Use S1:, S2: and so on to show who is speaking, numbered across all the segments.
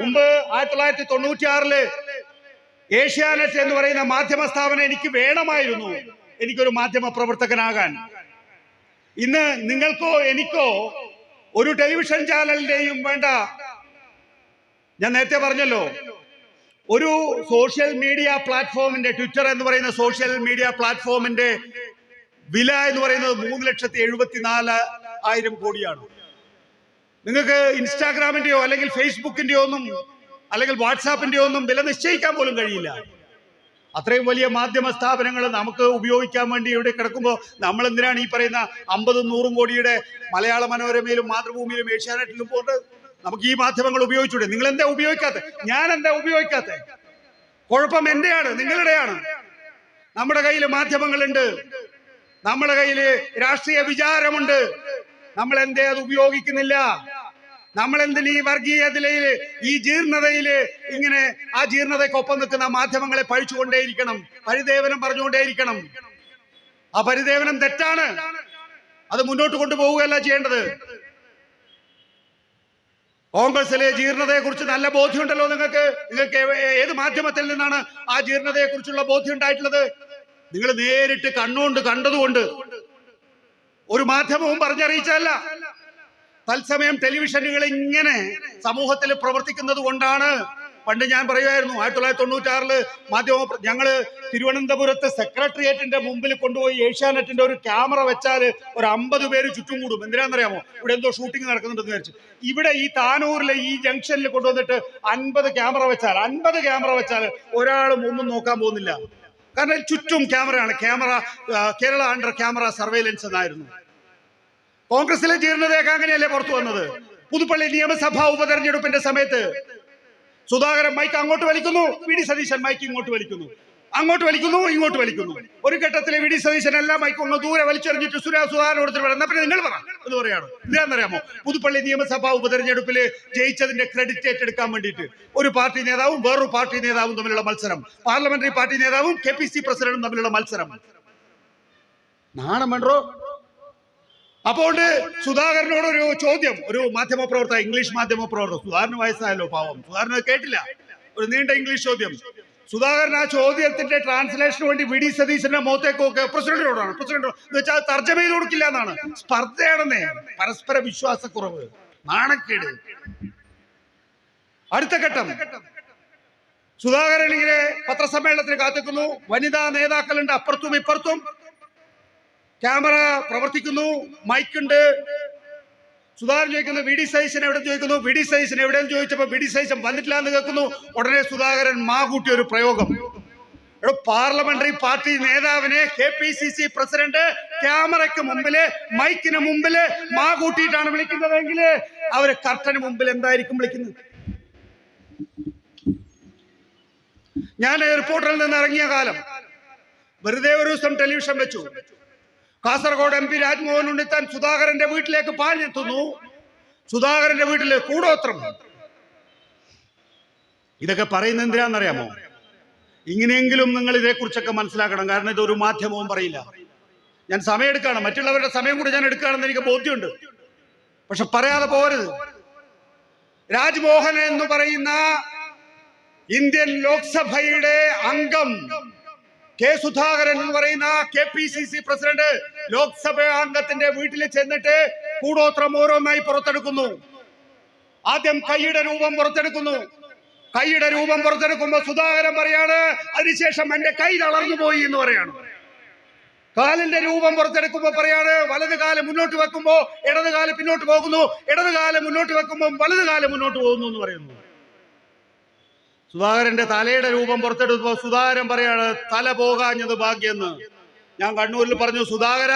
S1: മുമ്പ് ആയിരത്തി തൊള്ളായിരത്തി തൊണ്ണൂറ്റി ആറിൽ ഏഷ്യാനെറ്റ് എന്ന് പറയുന്ന മാധ്യമ സ്ഥാപനം എനിക്ക് വേണമായിരുന്നു. എനിക്കൊരു മാധ്യമ പ്രവർത്തകനാകാൻ. ഇന്ന് നിങ്ങൾക്കോ എനിക്കോ ഒരു ടെലിവിഷൻ ചാനലിന്റെയും വേണ്ട. ഞാൻ നേരത്തെ പറഞ്ഞല്ലോ. ഒരു സോഷ്യൽ മീഡിയ പ്ലാറ്റ്ഫോമിന്റെ ട്വിറ്റർ എന്ന് പറയുന്ന സോഷ്യൽ മീഡിയ പ്ലാറ്റ്ഫോമിന്റെ വില എന്ന് പറയുന്നത് മൂന്ന് ലക്ഷത്തി എഴുപത്തിനാല് ആയിരം കോടിയാണ്. നിങ്ങൾക്ക് ഇൻസ്റ്റാഗ്രാമിന്റെയോ അല്ലെങ്കിൽ ഫേസ്ബുക്കിന്റെയോ ഒന്നും അല്ലെങ്കിൽ വാട്സാപ്പിന്റെയോ ഒന്നും വില നിശ്ചയിക്കാൻ പോലും കഴിയില്ല. അത്രയും വലിയ മാധ്യമ സ്ഥാപനങ്ങൾ നമുക്ക് ഉപയോഗിക്കാൻ വേണ്ടി ഇവിടെ കിടക്കുമ്പോൾ നമ്മൾ എന്തിനാണ് ഈ പറയുന്ന അമ്പതും നൂറും കോടിയുടെ മലയാള മനോരമയിലും മാതൃഭൂമിയിലും ഏഷ്യാനെറ്റിലും പോകുന്നത് നമുക്ക് ഈ മാധ്യമങ്ങൾ ഉപയോഗിച്ചൂടെ? നിങ്ങൾ എന്താ ഉപയോഗിക്കാത്ത ഞാൻ എന്താ ഉപയോഗിക്കാത്ത കുഴപ്പം എന്റെയാണ് നിങ്ങളുടെയാണ്. നമ്മുടെ കയ്യിൽ മാധ്യമങ്ങളുണ്ട്. നമ്മുടെ കയ്യിൽ രാഷ്ട്രീയ വിചാരമുണ്ട്. നമ്മൾ എന്തേ അത് ഉപയോഗിക്കുന്നില്ല? നമ്മൾ എന്തിന് ഈ വർഗീയതയിൽ ഈ ജീർണതയിൽ ഇങ്ങനെ ആ ജീർണതയ്ക്കൊപ്പം നിൽക്കുന്ന മാധ്യമങ്ങളെ പഴിച്ചുകൊണ്ടേയിരിക്കണം? പരിദേവനം പറഞ്ഞുകൊണ്ടേയിരിക്കണം. ആ പരിദേവനം തെറ്റാണ്. അത് മുന്നോട്ട് കൊണ്ടുപോവുകയല്ല ചെയ്യേണ്ടത്. കോൺഗ്രസിലെ ജീർണതയെ കുറിച്ച് നല്ല ബോധ്യമുണ്ടല്ലോ നിങ്ങൾക്ക്. നിങ്ങൾക്ക് ഏത് മാധ്യമത്തിൽ നിന്നാണ് ആ ജീർണതയെ കുറിച്ചുള്ള ബോധ്യം ഉണ്ടായിട്ടുള്ളത് നിങ്ങൾ നേരിട്ട് കണ്ണുകൊണ്ട് കണ്ടതുകൊണ്ട്. ഒരു മാധ്യമവും പറഞ്ഞറിയിച്ചതല്ല. തത്സമയം ടെലിവിഷനുകൾ ഇങ്ങനെ സമൂഹത്തിൽ പ്രവർത്തിക്കുന്നത് കൊണ്ടാണ്. പണ്ട് ഞാൻ പറയുമായിരുന്നു ആയിരത്തി തൊള്ളായിരത്തി തൊണ്ണൂറ്റാറിൽ മാധ്യമ ഞങ്ങൾ തിരുവനന്തപുരത്ത് സെക്രട്ടേറിയറ്റിന്റെ മുമ്പിൽ കൊണ്ടുപോയി ഏഷ്യാനെറ്റിന്റെ ഒരു ക്യാമറ വെച്ചാൽ ഒരു അമ്പത് പേര് ചുറ്റും കൂടും. എന്തിനാണെന്നറിയാമോ? ഇവിടെ എന്തോ ഷൂട്ടിംഗ് നടക്കുന്നുണ്ടെന്ന് വിചാരിച്ചു. ഇവിടെ ഈ താനൂരിലെ ഈ ജംഗ്ഷനിൽ കൊണ്ടുവന്നിട്ട് അൻപത് ക്യാമറ വെച്ചാൽ അൻപത് ക്യാമറ വെച്ചാൽ ഒരാളും ഒന്നും നോക്കാൻ പോകുന്നില്ല. കാരണം ചുറ്റും ക്യാമറയാണ്. Camera Kerala under camera surveillance എന്നായിരുന്നു. കോൺഗ്രസിലെ ജീർണതയൊക്കെ അങ്ങനെയല്ലേ പുറത്തു വന്നത്? പുതുപ്പള്ളി നിയമസഭാ ഉപതെരഞ്ഞെടുപ്പിന്റെ സമയത്ത് സുധാകരൻ മൈക്ക് അങ്ങോട്ട് വലിക്കുന്നു വി ഡി സതീശൻ മൈക്ക് ഇങ്ങോട്ട് വലിക്കുന്നു. അങ്ങോട്ട് വലിക്കുന്നു ഇങ്ങോട്ട് വലിക്കുന്നു. ഒരു ഘട്ടത്തിൽ വി ഡി സതീശൻ എല്ലാ മൈക്കും ഒന്ന് ദൂരെ വലിച്ചെറിഞ്ഞിട്ട് സുരാ സുധാകരൻ കൊടുത്തിട്ട് വരാം എന്നാ പിന്നെ നിങ്ങൾ പറ. എന്ന് പറയാണ്. എന്താണെന്നറിയാമോ പുതുപ്പള്ളി നിയമസഭാ ഉപതെരഞ്ഞെടുപ്പിൽ ജയിച്ചതിന്റെ ക്രെഡിറ്റ് ഏറ്റെടുക്കാൻ വേണ്ടിയിട്ട് ഒരു പാർട്ടി നേതാവും വേറൊരു പാർട്ടി നേതാവും തമ്മിലുള്ള മത്സരം പാർലമെന്ററി പാർട്ടി നേതാവും കെ പി സി പ്രസിഡന്റും തമ്മിലുള്ള മത്സരം. നാണം വേണ്ടോ? അപ്പോൾ സുധാകരനോട് ഒരു ചോദ്യം ഒരു മാധ്യമ പ്രവർത്തക ഇംഗ്ലീഷ് മാധ്യമ പ്രവർത്തക സുധാകരന് വയസ്സായല്ലോ പാവം. സുധാകരൻ കേട്ടില്ല. ഒരു നീണ്ട ഇംഗ്ലീഷ് ചോദ്യം. സുധാകരൻ ആ ചോദ്യത്തിന്റെ ട്രാൻസ്ലേഷന് വേണ്ടി വി ഡി സതീശന്റെ മോത്തേക്കൊക്കെ പ്രസിഡന്റിനോടാണ്. പ്രസിഡന്റ് എന്ന് വെച്ചാൽ തർജമ ചെയ്ത് കൊടുക്കില്ല എന്നാണ്. സ്പർദ്ധയാണെന്നേ. പരസ്പര വിശ്വാസക്കുറവ്. നാണക്കേട്. അടുത്ത ഘട്ടം. സുധാകരൻ ഇങ്ങനെ പത്രസമ്മേളനത്തിന് കാത്തിക്കുന്നു വനിതാ നേതാക്കളുണ്ട് അപ്പുറത്തും ഇപ്പുറത്തും. ക്യാമറ പ്രവർത്തിക്കുന്നു മൈക്കുണ്ട് സുധാകരൻ ചോദിക്കുന്നു വി ഡി സൈസിന് എവിടെ ചോദിക്കുന്നു? വി ഡി സൈസിന് എവിടെയെന്ന് ചോദിച്ചപ്പോൾ വി ഡി സൈസൻ വന്നിട്ടില്ല എന്ന് കേൾക്കുന്നു. ഉടനെ സുധാകരൻ മാ കൂട്ടിയ ഒരു പ്രയോഗം. പാർലമെന്ററി പാർട്ടി നേതാവിനെ K P C C president ക്യാമറയ്ക്ക് മുമ്പിൽ മൈക്കിന് മുമ്പിൽ മാ കൂട്ടിയിട്ടാണ് വിളിക്കുന്നതെങ്കിൽ അവർ കർട്ടന് മുമ്പിൽ എന്തായിരിക്കും വിളിക്കുന്നത്? ഞാൻ എയർപോർട്ടിൽ നിന്ന് ഇറങ്ങിയ കാലം വെറുതെ ഒരു ദിവസം ടെലിവിഷൻ വെച്ചു. കാസർഗോഡ് എം പി രാജ്മോഹൻ ഉണ്ണിത്താൻ സുധാകരന്റെ വീട്ടിലേക്ക് പാഞ്ഞെത്തുന്നു സുധാകരന്റെ വീട്ടിലെ കൂടോത്രം. ഇതൊക്കെ പറയുന്നത് എന്തിനാണെന്നറിയാമോ? ഇങ്ങനെയെങ്കിലും നിങ്ങൾ ഇതേക്കുറിച്ചൊക്കെ മനസ്സിലാക്കണം. കാരണം ഇതൊരു മാധ്യമവും പറയില്ല. ഞാൻ സമയം എടുക്കുകയാണ് മറ്റുള്ളവരുടെ സമയം കൂടി ഞാൻ എടുക്കുകയാണെന്ന് എനിക്ക് ബോധ്യമുണ്ട്. പക്ഷെ പറയാതെ പോരുത് രാജ്മോഹൻ എന്ന് പറയുന്ന ഇന്ത്യൻ ലോക്സഭയുടെ അംഗം കെ സുധാകരൻ എന്ന് പറയുന്ന K P C C president ലോക്സഭാംഗത്തിന്റെ വീട്ടിൽ ചെന്നിട്ട് കൂടോത്രം ഓരോന്നായി പുറത്തെടുക്കുന്നു. ആദ്യം കൈയുടെ രൂപം പുറത്തെടുക്കുന്നു. കൈയുടെ രൂപം പുറത്തെടുക്കുമ്പോ സുധാകരൻ പറയാണ് അതിനുശേഷം എന്റെ കൈ തളർന്നു പോയി എന്ന് പറയാണ്. കാലിന്റെ രൂപം പുറത്തെടുക്കുമ്പോ പറയാണ് വലത് കാലം മുന്നോട്ട് വെക്കുമ്പോ ഇടത് കാലം പിന്നോട്ട് പോകുന്നു. ഇടത് കാലം മുന്നോട്ട് വെക്കുമ്പോ വലത് കാലം മുന്നോട്ട് പോകുന്നു എന്ന് പറയുന്നു. സുധാകരന്റെ തലയുടെ രൂപം പുറത്തെടുത്തപ്പോ സുധാകരൻ പറയാണ് തല പോകാഞ്ഞത് ഭാഗ്യെന്ന്. ഞാൻ കണ്ണൂരിൽ പറഞ്ഞു സുധാകര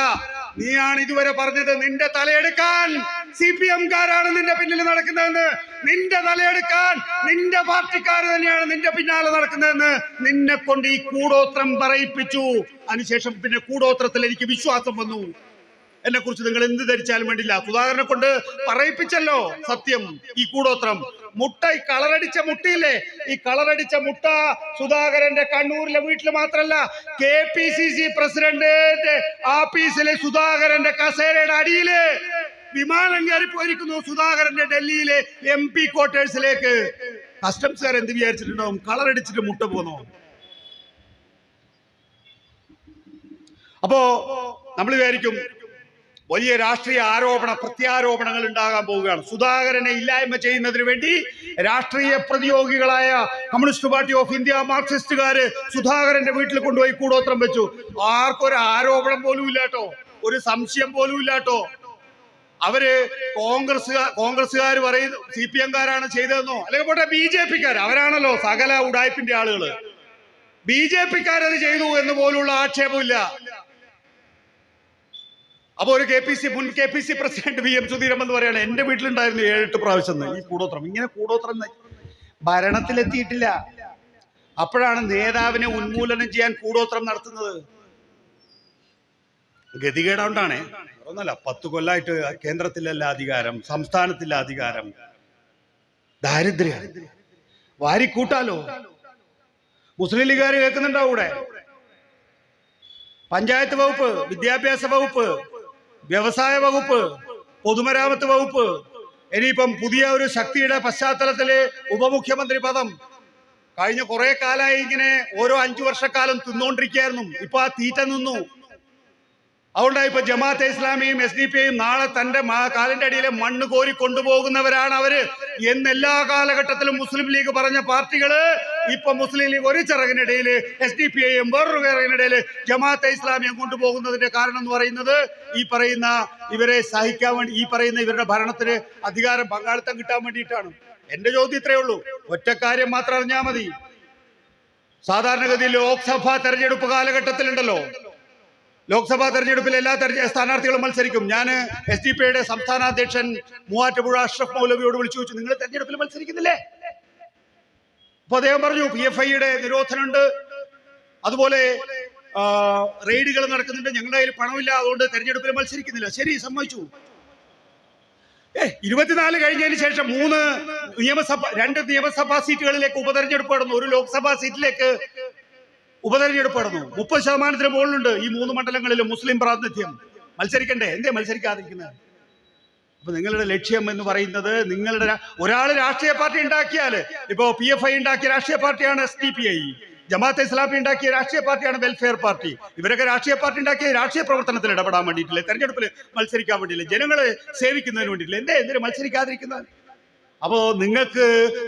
S1: നീയാണ് ഇതുവരെ പറഞ്ഞത്. നിന്റെ തലയെടുക്കാൻ സി പി എംകാരാണ് നിന്റെ പിന്നിൽ നടക്കുന്നതെന്ന്. നിന്റെ തലയെടുക്കാൻ നിന്റെ പാർട്ടിക്കാർ തന്നെയാണ് നിന്റെ പിന്നാലെ നടക്കുന്നതെന്ന് നിന്നെ കൊണ്ട് ഈ കൂടോത്രം പറയിപ്പിച്ചു. അതിനുശേഷം പിന്നെ കൂടോത്രത്തിൽ എനിക്ക് വിശ്വാസം വന്നു. എന്നെ കുറിച്ച് നിങ്ങൾ എന്ത് ധരിച്ചാലും വേണ്ടില്ല. സുധാകരനെ കൊണ്ട് പറയിപ്പിച്ചല്ലോ സത്യം ഈ കൂടോത്രം. മുട്ട ഈ കളറടിച്ച മുട്ടയില്ലേ? ഈ കളറടിച്ച മുട്ട സുധാകരന്റെ കണ്ണൂരിലെ വീട്ടിൽ മാത്രല്ല കെ പി സി സി പ്രസിഡന്റിന്റെ ആഫീസിലെ സുധാകരന്റെ കസേരയുടെ അടിയിൽ വിമാനം കയറി പോയിരിക്കുന്നു സുധാകരന്റെ ഡൽഹിയിലെ എം പി ക്വാർട്ടേഴ്സിലേക്ക്. കസ്റ്റംസുകാർ എന്ത് വിചാരിച്ചിട്ടുണ്ടാവും? കളറടിച്ചിട്ട് മുട്ട പോന്നോ? അപ്പോ നമ്മൾ വിചാരിക്കും വലിയ രാഷ്ട്രീയ ആരോപണ പ്രത്യാരോപണങ്ങൾ ഉണ്ടാകാൻ പോവുകയാണ്. സുധാകരനെ ഇല്ലായ്മ ചെയ്യുന്നതിന് വേണ്ടി രാഷ്ട്രീയ പ്രതിയോഗികളായ കമ്മ്യൂണിസ്റ്റ് പാർട്ടി ഓഫ് ഇന്ത്യ മാർക്സിസ്റ്റുകാര് സുധാകരന്റെ വീട്ടിൽ കൊണ്ടുപോയി കൂടോത്രം വെച്ചു. ആർക്കൊരു ആരോപണം പോലും ഇല്ലാട്ടോ. ഒരു സംശയം പോലും ഇല്ലാട്ടോ. അവർ കോൺഗ്രസ് കോൺഗ്രസ്സുകാർ പറയുന്നു സി പി എംകാരാണ് ചെയ്തതെന്നോ അല്ലെങ്കിൽ പോട്ടെ ബി ജെ പിക്കാർ അവരാണല്ലോ സകല ഉടായ്പിന്റെ ആളുകൾ. ബി ജെ പിക്കാരത് ചെയ്തു എന്ന് പോലുള്ള ആക്ഷേപമില്ല. അപ്പൊ ഒരു കെ പി സി മുൻ K P C president V M Sudheeran എന്ന് പറയാണ് എന്റെ വീട്ടിലുണ്ടായിരുന്നു ഏഴെട്ട് പ്രാവശ്യം. ഈ കൂടോത്രം ഇങ്ങനെ കൂടോത്രം ഭരണത്തിലെത്തിയിട്ടില്ല. അപ്പോഴാണ് നേതാവിനെ ഉന്മൂലനം ചെയ്യാൻ കൂടോത്രം നടത്തുന്നത്. ഗതികേടാണ്ടാണ്. ഒന്നല്ല പത്ത് കൊല്ലായിട്ട് കേന്ദ്രത്തിലല്ല അധികാരം സംസ്ഥാനത്തില്ല അധികാരം. ദാരിദ്ര്യ വാരിക്കൂട്ടാലോ? മുസ്ലിം ലീഗുകാർ കേൾക്കുന്നുണ്ടാവൂടെ? പഞ്ചായത്ത് വകുപ്പ് വിദ്യാഭ്യാസ വകുപ്പ് വ്യവസായ വകുപ്പ് പൊതുമരാമത്ത് വകുപ്പ് ഇനിയിപ്പം പുതിയ ഒരു ശക്തിയുടെ പശ്ചാത്തലത്തിൽ ഉപമുഖ്യമന്ത്രി പദം കഴിഞ്ഞ കുറെ കാലമായി ഇങ്ങനെ ഓരോ അഞ്ചു വർഷക്കാലം തിന്നുകൊണ്ടിരിക്കുകയായിരുന്നു ഇപ്പൊ ആ തീറ്റ നിന്നു. അതുകൊണ്ടാണ് ഇപ്പൊ ജമാഅത്തെ ഇസ്ലാമിയും എസ് ഡി പി നാളെ തന്റെ കാലിന്റെ അടിയിലെ മണ്ണ് കോരി കൊണ്ടുപോകുന്നവരാണ് അവർ. എന്നെല്ലാ കാലഘട്ടത്തിലും മുസ്ലിം ലീഗ് പറഞ്ഞ പാർട്ടികൾ ഇപ്പൊ മുസ്ലിം ലീഗ് ഒരു ചിറകിനിടയിൽ എസ് ഡി പി ഐയും വേറൊരു ചിറകിനിടയിൽ ജമാഅത്തെ ഇസ്ലാമിയും കൊണ്ടുപോകുന്നതിന്റെ കാരണം എന്ന് പറയുന്നത് ഈ പറയുന്ന ഇവരെ സഹിക്കാൻ വേണ്ടി ഈ പറയുന്ന ഇവരുടെ ഭരണത്തിന് അധികാരം പങ്കാളിത്തം കിട്ടാൻ വേണ്ടിയിട്ടാണ്. എന്റെ ചോദ്യം ഇത്രയേ ഉള്ളൂ. ഒറ്റ കാര്യം മാത്രം അറിഞ്ഞാൽ മതി. സാധാരണഗതിയിൽ ലോക്സഭാ തെരഞ്ഞെടുപ്പ് കാലഘട്ടത്തിലുണ്ടല്ലോ. ലോക്സഭാ തെരഞ്ഞെടുപ്പിൽ എല്ലാ സ്ഥാനാർത്ഥികളും മത്സരിക്കും. ഞാൻ എസ് ഡി പിയുടെ സംസ്ഥാന അധ്യക്ഷൻ മൂവാറ്റുപുഴ അഷ്റഫ് മൗലവിയോട് വിളിച്ചു ചോദിച്ചു നിങ്ങൾ തെരഞ്ഞെടുപ്പിൽ മത്സരിക്കുന്നില്ലേ? അപ്പൊ അദ്ദേഹം പറഞ്ഞു പി എഫ് ഐയുടെ നിരോധനമുണ്ട്. അതുപോലെ റെയ്ഡുകൾ നടക്കുന്നുണ്ട്. ഞങ്ങളുടെ കയ്യിൽ പണമില്ല. അതുകൊണ്ട് തെരഞ്ഞെടുപ്പിൽ മത്സരിക്കുന്നില്ല. ശരി സമ്മതിച്ചു. ഏ ഇരുപത്തിനാല് കഴിഞ്ഞതിന് ശേഷം മൂന്ന് നിയമസഭ രണ്ട് നിയമസഭാ സീറ്റുകളിലേക്ക് ഉപതെരഞ്ഞെടുപ്പ് നടന്നു. ഒരു ലോക്സഭാ സീറ്റിലേക്ക് ഉപതെരഞ്ഞെടുപ്പ് നടന്നു മുപ്പത് ശതമാനത്തിന് മുകളിലുണ്ട് ഈ മൂന്ന് മണ്ഡലങ്ങളിലും മുസ്ലിം പ്രാതിനിധ്യം. മത്സരിക്കണ്ടേ? എന്തേ മത്സരിക്കാതിരിക്കുന്നത് അപ്പൊ നിങ്ങളുടെ ലക്ഷ്യം എന്ന് പറയുന്നത് നിങ്ങളുടെ ഒരാൾ രാഷ്ട്രീയ പാർട്ടി ഉണ്ടാക്കിയാൽ ഇപ്പോ പി എഫ് ഐ ഉണ്ടാക്കിയ രാഷ്ട്രീയ പാർട്ടിയാണ് S D P I Jamaat-e Islami ഉണ്ടാക്കിയ രാഷ്ട്രീയ പാർട്ടിയാണ് വെൽഫെയർ പാർട്ടി ഇവരൊക്കെ രാഷ്ട്രീയ പാർട്ടി ഉണ്ടാക്കിയ രാഷ്ട്രീയ പ്രവർത്തനത്തിൽ ഇടപെടാൻ വേണ്ടിയിട്ടില്ല? തെരഞ്ഞെടുപ്പിൽ മത്സരിക്കാൻ വേണ്ടിയില്ല ജനങ്ങളെ സേവിക്കുന്നതിന് വേണ്ടിയിട്ടില്ല? എന്തേ? എന്തിനു മത്സരിക്കാതിരിക്കുന്നത് അപ്പോ നിങ്ങൾക്ക്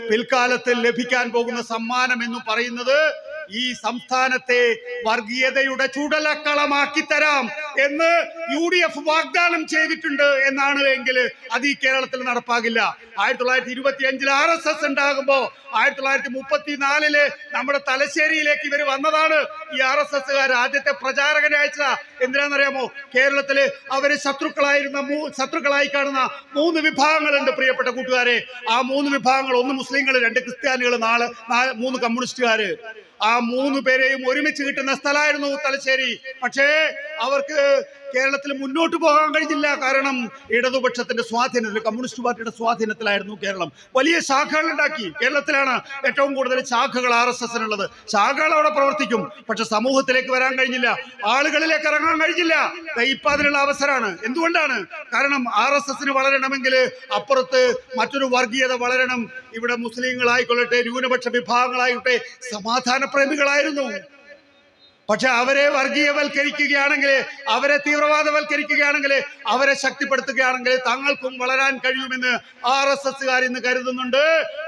S1: പിൽക്കാലത്തിൽ ലഭിക്കാൻ പോകുന്ന സമ്മാനം എന്ന് പറയുന്നത് ഈ സംസ്ഥാനത്തെ വർഗീയതയുടെ ചുടലക്കളമാക്കി തരാം എന്ന് യു ഡി എഫ് വാഗ്ദാനം ചെയ്തിട്ടുണ്ട് എന്നാണ് എങ്കിൽ അത് ഈ കേരളത്തിൽ നടപ്പാകില്ല. ആയിരത്തി തൊള്ളായിരത്തി ഇരുപത്തി അഞ്ചിൽ ആർ എസ് എസ് ഉണ്ടാകുമ്പോ ആയിരത്തി തൊള്ളായിരത്തി മുപ്പത്തിനാലിൽ നമ്മുടെ തലശ്ശേരിയിലേക്ക് ഇവർ വന്നതാണ്. ഈ ആർ എസ് എസ്സുകാർ ആദ്യത്തെ പ്രചാരകനെ അയച്ചതാ. എന്തിനാണെന്നറിയാമോ? കേരളത്തിൽ അവർ ശത്രുക്കളായിരുന്ന ശത്രുക്കളായി കാണുന്ന മൂന്ന് വിഭാഗങ്ങളുണ്ട് പ്രിയപ്പെട്ട കൂട്ടുകാരെ. ആ മൂന്ന് വിഭാഗങ്ങൾ ഒന്ന് മുസ്ലിങ്ങൾ രണ്ട് ക്രിസ്ത്യാനികൾ നാല് മൂന്ന് കമ്മ്യൂണിസ്റ്റുകാര്. ആ മൂന്ന് പേരെയും ഒരുമിച്ച് കിട്ടുന്ന സ്ഥലമായിരുന്നു തലശ്ശേരി. പക്ഷേ അവർക്ക് കേരളത്തിൽ മുന്നോട്ട് പോകാൻ കഴിഞ്ഞില്ല. കാരണം ഇടതുപക്ഷത്തിന്റെ സ്വാധീനത്തിൽ കമ്മ്യൂണിസ്റ്റ് പാർട്ടിയുടെ സ്വാധീനത്തിലായിരുന്നു കേരളം. വലിയ ശാഖകൾ ഉണ്ടാക്കി. കേരളത്തിലാണ് ഏറ്റവും കൂടുതൽ ശാഖകൾ ആർ എസ് എസിനുള്ളത്. ശാഖകൾ അവിടെ പ്രവർത്തിക്കും. പക്ഷെ സമൂഹത്തിലേക്ക് വരാൻ കഴിഞ്ഞില്ല. ആളുകളിലേക്ക് ഇറങ്ങാൻ കഴിഞ്ഞില്ല. ഇപ്പൊ അതിനുള്ള അവസരമാണ്. എന്തുകൊണ്ടാണ്? കാരണം ആർ എസ് എസിന് വളരണമെങ്കിൽ അപ്പുറത്ത് മറ്റൊരു വർഗീയത വളരണം. ഇവിടെ മുസ്ലിങ്ങളായിക്കൊള്ളട്ടെ ന്യൂനപക്ഷ വിഭാഗങ്ങളായിട്ടെ സമാധാന പ്രേമികളായിരുന്നു. പക്ഷെ അവരെ വർഗീയവൽക്കരിക്കുകയാണെങ്കിൽ അവരെ തീവ്രവാദവൽക്കരിക്കുകയാണെങ്കിൽ അവരെ ശക്തിപ്പെടുത്തുകയാണെങ്കിൽ തങ്ങൾക്കും വളരാൻ കഴിയുമെന്ന് ആർ എസ് എസ്സുകാർ ഇന്ന് കരുതുന്നുണ്ട്.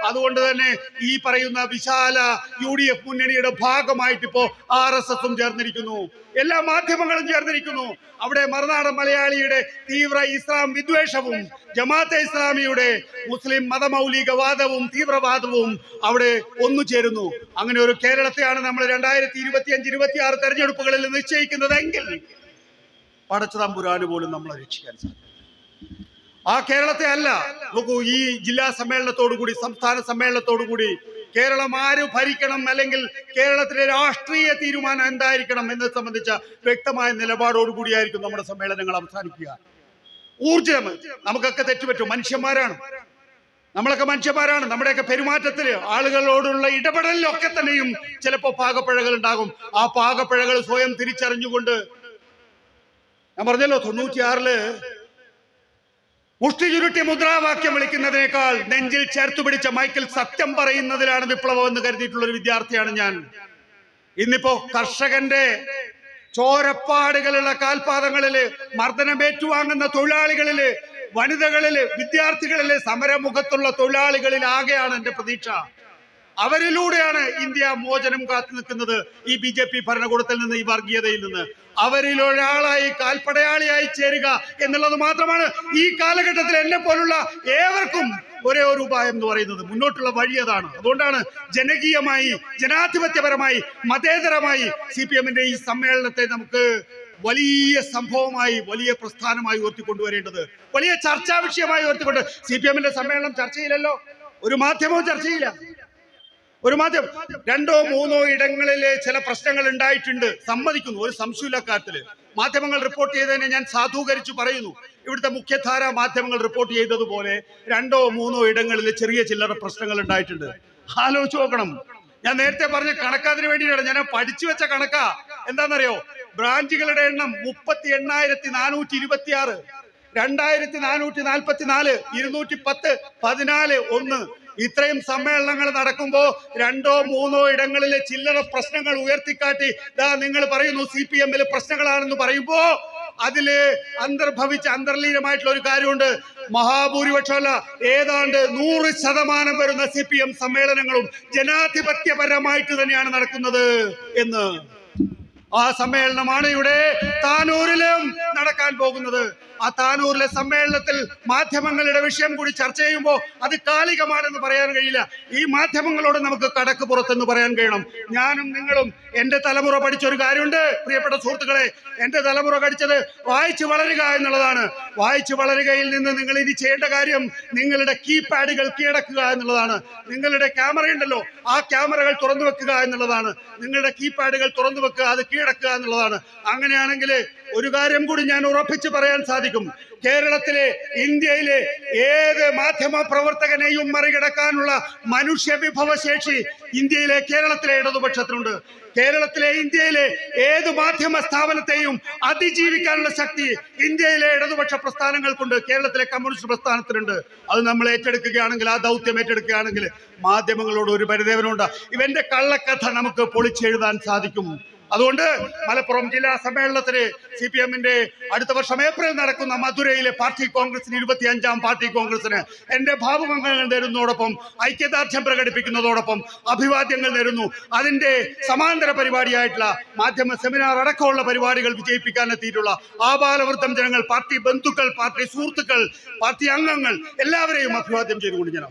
S1: അതുകൊണ്ട് തന്നെ ഈ പറയുന്ന വിശാല യു ഡി എഫ് മുന്നണിയുടെ ഭാഗമായിട്ട് ഇപ്പോ ആർ എസ് എസും ചേർന്നിരിക്കുന്നു. എല്ലാ മാധ്യമങ്ങളും ചേർന്നിരിക്കുന്നു. അവിടെ മറുനാടൻ മലയാളിയുടെ തീവ്ര ഇസ്ലാം വിദ്വേഷവും ജമാഅത്തെ ഇസ്ലാമിയുടെ മുസ്ലിം മതമൗലികവാദവും തീവ്രവാദവും അവിടെ ഒന്നു ചേരുന്നു. അങ്ങനെ ഒരു കേരളത്തെയാണ് നമ്മൾ രണ്ടായിരത്തി ഇരുപത്തി അഞ്ച് ഇരുപത്തി ആറ് തെരഞ്ഞെടുപ്പുകളിൽ നിശ്ചയിക്കുന്നതെങ്കിൽ പടച്ചതമ്പുരാന് പോലും നമ്മളെ രക്ഷിക്കാൻ സാധിക്കും ആ കേരളത്തെ അല്ല നോക്കൂ ഈ ജില്ലാ സമ്മേളനത്തോടു കൂടി സംസ്ഥാന സമ്മേളനത്തോടു കൂടി കേരളം ആര് ഭരിക്കണം അല്ലെങ്കിൽ കേരളത്തിലെ രാഷ്ട്രീയ തീരുമാനം എന്തായിരിക്കണം എന്നത് സംബന്ധിച്ച വ്യക്തമായ നിലപാടോടുകൂടിയായിരിക്കും നമ്മുടെ സമ്മേളനങ്ങൾ അവസാനിക്കുക ഊർജം നമുക്കൊക്കെ തെറ്റുപറ്റും. മനുഷ്യന്മാരാണ്. നമ്മളൊക്കെ മനുഷ്യന്മാരാണ്. നമ്മുടെയൊക്കെ പെരുമാറ്റത്തിൽ ആളുകളോടുള്ള ഇടപെടലിലൊക്കെ തന്നെയും ചിലപ്പോൾ പാകപ്പിഴകൾ ഉണ്ടാകും. ആ പാകപ്പിഴകൾ സ്വയം തിരിച്ചറിഞ്ഞുകൊണ്ട് ഞാൻ പറഞ്ഞല്ലോ തൊണ്ണൂറ്റിയാറിൽ മുഷ്ടി ചുരുട്ടി മുദ്രാവാക്യം വിളിക്കുന്നതിനേക്കാൾ നെഞ്ചിൽ ചേർത്തു പിടിച്ച മൈക്കിൽ സത്യം പറയുന്നതിലാണ് വിപ്ലവം എന്ന് കരുതിയിട്ടുള്ള ഒരു വിദ്യാർത്ഥിയാണ് ഞാൻ. ഇന്നിപ്പോ കർഷകന്റെ ചോരപ്പാടുകളുള്ള കാൽപാദങ്ങളിൽ മർദ്ദനമേറ്റുവാങ്ങുന്ന തൊഴിലാളികളിൽ വനിതകളിൽ വിദ്യാർത്ഥികളിൽ സമരമുഖത്തുള്ള തൊഴിലാളികളിൽ ആകെയാണ് എന്റെ പ്രതീക്ഷ. അവരിലൂടെയാണ് ഇന്ത്യ മോചനം കാത്തു നിൽക്കുന്നത് ഈ ബി ജെ പി ഭരണകൂടത്തിൽ നിന്ന് ഈ വർഗീയതയിൽ നിന്ന്. അവരിൽ ഒരാളായി കാൽപടയാളിയായി ചേരുക എന്നുള്ളത് മാത്രമാണ് ഈ കാലഘട്ടത്തിൽ എന്നെ പോലുള്ള ഏവർക്കും ഒരേ ഒരു ഉപായം എന്ന് പറയുന്നത് മുന്നോട്ടുള്ള വഴി അതാണ്. അതുകൊണ്ടാണ് ജനകീയമായി ജനാധിപത്യപരമായി മതേതരമായി സി പി എമ്മിന്റെ ഈ സമ്മേളനത്തെ നമുക്ക് വലിയ സംഭവമായി വലിയ പ്രസ്ഥാനമായി ഉയർത്തിക്കൊണ്ടുവരേണ്ടത്. വലിയ ചർച്ചാ വിഷയമായി ഉയർത്തിക്കൊണ്ട് സി പി എമ്മിന്റെ സമ്മേളനം ചർച്ചയില്ലല്ലോ ഒരു മാധ്യമവും ചർച്ചയില്ല ഒരു മാധ്യമം രണ്ടോ മൂന്നോ ഇടങ്ങളിലെ ചില പ്രശ്നങ്ങൾ ഉണ്ടായിട്ടുണ്ട്. സമ്മതിക്കുന്നു ഒരു സംശയമില്ല കാര്യത്തിൽ. മാധ്യമങ്ങൾ റിപ്പോർട്ട് ചെയ്തതിനെ ഞാൻ സാധൂകരിച്ചു പറയുന്നു. ഇവിടുത്തെ മുഖ്യധാര മാധ്യമങ്ങൾ റിപ്പോർട്ട് ചെയ്തതുപോലെ രണ്ടോ മൂന്നോ ഇടങ്ങളിൽ ചെറിയ ചില്ലറ പ്രശ്നങ്ങൾ ഉണ്ടായിട്ടുണ്ട്. ആലോചിച്ച് നോക്കണം. ഞാൻ നേരത്തെ പറഞ്ഞ കണക്കതിന് വേണ്ടിയിട്ടാണ്. ഞാൻ പഠിച്ചു വെച്ച കണക്കാ. എന്താണെന്നറിയോ? ബ്രാഞ്ചുകളുടെ എണ്ണം മുപ്പത്തി എണ്ണായിരത്തി നാനൂറ്റി ഇരുപത്തി ആറ് രണ്ടായിരത്തി നാനൂറ്റി നാൽപ്പത്തി നാല് ഇരുന്നൂറ്റി പത്ത് പതിനാല് ഒന്ന്. ഇത്രയും സമ്മേളനങ്ങൾ നടക്കുമ്പോൾ രണ്ടോ മൂന്നോ ഇടങ്ങളിലെ ചില്ലറ പ്രശ്നങ്ങൾ ഉയർത്തിക്കാട്ടി നിങ്ങൾ പറയുന്നു സി പി എമ്മിൽ പ്രശ്നങ്ങളാണെന്ന് പറയുമ്പോ അതിൽ അന്തർഭവിച്ച അന്തർലീനമായിട്ടുള്ള ഒരു കാര്യമുണ്ട്. മഹാഭൂരിപക്ഷമല്ല ഏതാണ്ട് നൂറ് ശതമാനം വരുന്ന സി സമ്മേളനങ്ങളും ജനാധിപത്യപരമായിട്ട് തന്നെയാണ് നടക്കുന്നത് എന്ന്. ആ സമ്മേളനമാണ് ഇവിടെ താനൂരിലും നടക്കാൻ പോകുന്നത്. ആ താനൂരിലെ സമ്മേളനത്തിൽ മാധ്യമങ്ങളുടെ വിഷയം കൂടി ചർച്ച ചെയ്യുമ്പോൾ അത് കാലികമാണെന്ന് പറയാൻ കഴിയില്ല. ഈ മാധ്യമങ്ങളോട് നമുക്ക് കടക്ക് പുറത്തെന്ന് പറയാൻ കഴിയണം. ഞാനും നിങ്ങളും എന്റെ തലമുറ പഠിച്ച ഒരു കാര്യമുണ്ട് പ്രിയപ്പെട്ട സുഹൃത്തുക്കളെ. എന്റെ തലമുറ പഠിച്ചത് വായിച്ചു വളരുക എന്നുള്ളതാണ്. വായിച്ചു വളരുകയിൽ നിന്ന് നിങ്ങൾ ഇനി ചെയ്യേണ്ട കാര്യം നിങ്ങളുടെ കീപാഡുകൾ കീഴടക്കുക എന്നുള്ളതാണ്. നിങ്ങളുടെ ക്യാമറ ഉണ്ടല്ലോ ആ ക്യാമറകൾ തുറന്നു വെക്കുക എന്നുള്ളതാണ്. നിങ്ങളുടെ കീപാഡുകൾ തുറന്നു വെക്കുക അത് കീഴടക്കുക എന്നുള്ളതാണ്. അങ്ങനെയാണെങ്കിൽ ഒരു കാര്യം കൂടി ഞാൻ ഉറപ്പിച്ച് പറയാൻ സാധിക്കും. കേരളത്തിലെ ഇന്ത്യയിലെ ഏത് മാധ്യമ പ്രവർത്തകനെയും മറികടക്കാനുള്ള മനുഷ്യ വിഭവശേഷി ഇന്ത്യയിലെ കേരളത്തിലെ ഇടതുപക്ഷത്തിനുണ്ട്. കേരളത്തിലെ ഇന്ത്യയിലെ ഏത് മാധ്യമ സ്ഥാപനത്തെയും അതിജീവിക്കാനുള്ള ശക്തി ഇന്ത്യയിലെ ഇടതുപക്ഷ പ്രസ്ഥാനങ്ങൾക്കുണ്ട്. കേരളത്തിലെ കമ്മ്യൂണിസ്റ്റ് പ്രസ്ഥാനത്തിനുണ്ട്. അത് നമ്മൾ ഏറ്റെടുക്കുകയാണെങ്കിൽ ആ ദൗത്യം ഏറ്റെടുക്കുകയാണെങ്കിൽ മാധ്യമങ്ങളോട് ഒരു പരിദേവനുണ്ട് ഇവന്റെ കള്ളക്കഥ നമുക്ക് പൊളിച്ചെഴുതാൻ സാധിക്കും. അതുകൊണ്ട് മലപ്പുറം ജില്ലാ സമ്മേളനത്തിന് സി പി എമ്മിന്റെ അടുത്ത വർഷം ഏപ്രിൽ നടക്കുന്ന മധുരയിലെ പാർട്ടി കോൺഗ്രസിന് ഇരുപത്തി അഞ്ചാം പാർട്ടി കോൺഗ്രസിന് എന്റെ ഭാവമംഗങ്ങൾ നേരുന്നതോടൊപ്പം ഐക്യദാർഢ്യം പ്രകടിപ്പിക്കുന്നതോടൊപ്പം അഭിവാദ്യങ്ങൾ നേരുന്നു അതിന്റെ സമാന്തര പരിപാടിയായിട്ടുള്ള മാധ്യമ സെമിനാർ അടക്കമുള്ള പരിപാടികൾ വിജയിപ്പിക്കാൻ എത്തിയിട്ടുള്ള ആബാലവൃദ്ധം ജനങ്ങൾ പാർട്ടി ബന്ധുക്കൾ പാർട്ടി സുഹൃത്തുക്കൾ പാർട്ടി അംഗങ്ങൾ എല്ലാവരെയും അഭിവാദ്യം ചെയ്തുകൊണ്ട് ഞാൻ.